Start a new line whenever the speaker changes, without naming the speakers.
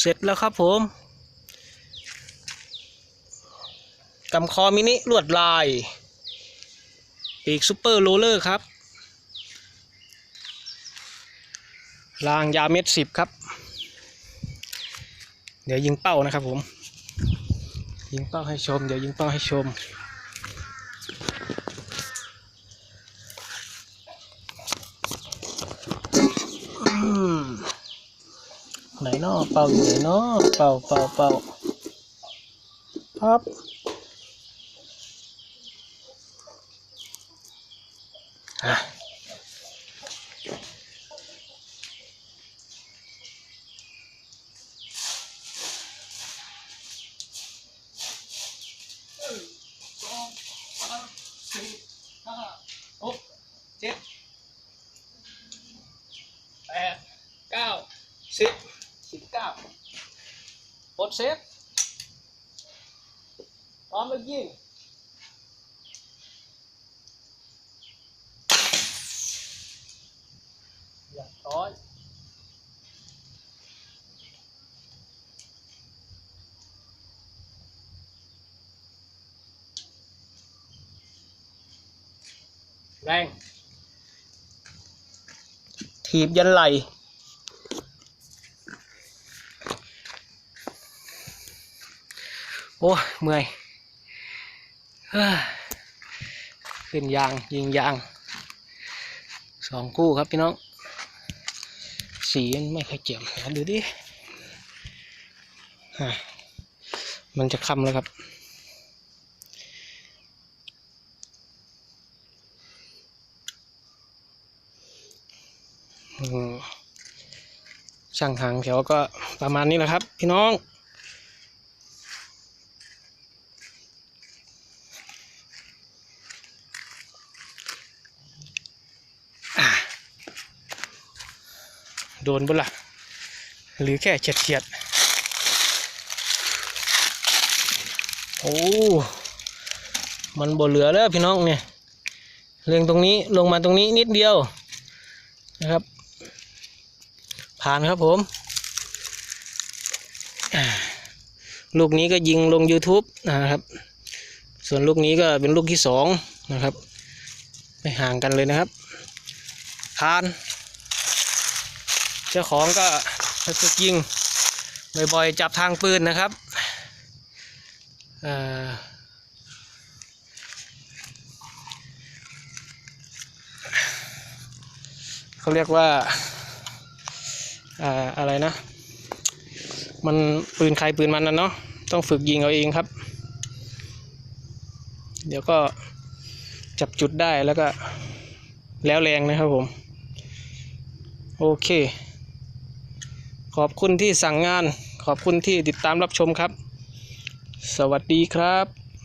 เสร็จแล้วครับผมกำคอมินิลวดลาย ปีกซูเปอร์โรลเลอร์ครับ รางยาวเมตรสิบครับ เดี๋ยวยิงเป้านะครับผม ยิงเป้าให้ชม เดี๋ยวยิงเป้าให้ชม เนาะเป่าอยู่ไหนเนาะเป่าเป่าเป่าพับอะหกเจ็ดแปดเก้าสิบสิบ เก้าปลดเซฟพร้อมแล้วยิงอย่าร้อยแรง ถีบยันไหล โอ้เมื่อยเฮ้ยขึ้นยางยิงยางสองคู่ครับพี่น้อง สีมันไม่ค่อยเจียมดูดิอะมันจะคำแล้วครับอืมช่างหางแถวก็ประมาณนี้แหละครับ พี่น้อง โดนบุละหรือแค่เฉียดเฉียดๆโอ้ มันบ่เหลือแล้วพี่น้องเนี่ยเรียงตรงนี้ลงมาตรงนี้นิดเดียวนะครับ ผ่านครับผม ลูกนี้ก็ยิงลง YouTube นะครับ ส่วนลูกนี้ก็เป็นลูกที่สองนะครับ ไม่ห่างกันเลยนะครับผ่าน เจ้าของก็ฝึกยิงบ่อยๆ จับทางปืนนะครับเขาเรียกว่าอ่าอะไรนะ มันปืนใครปืนมันนะเนาะต้องฝึกยิงเอาเองครับ เดี๋ยวก็จับจุดได้แล้วก็แล้วแรงนะครับผม โอเค ขอบคุณที่สั่งงาน ขอบคุณที่ติดตามรับชมครับ สวัสดีครับ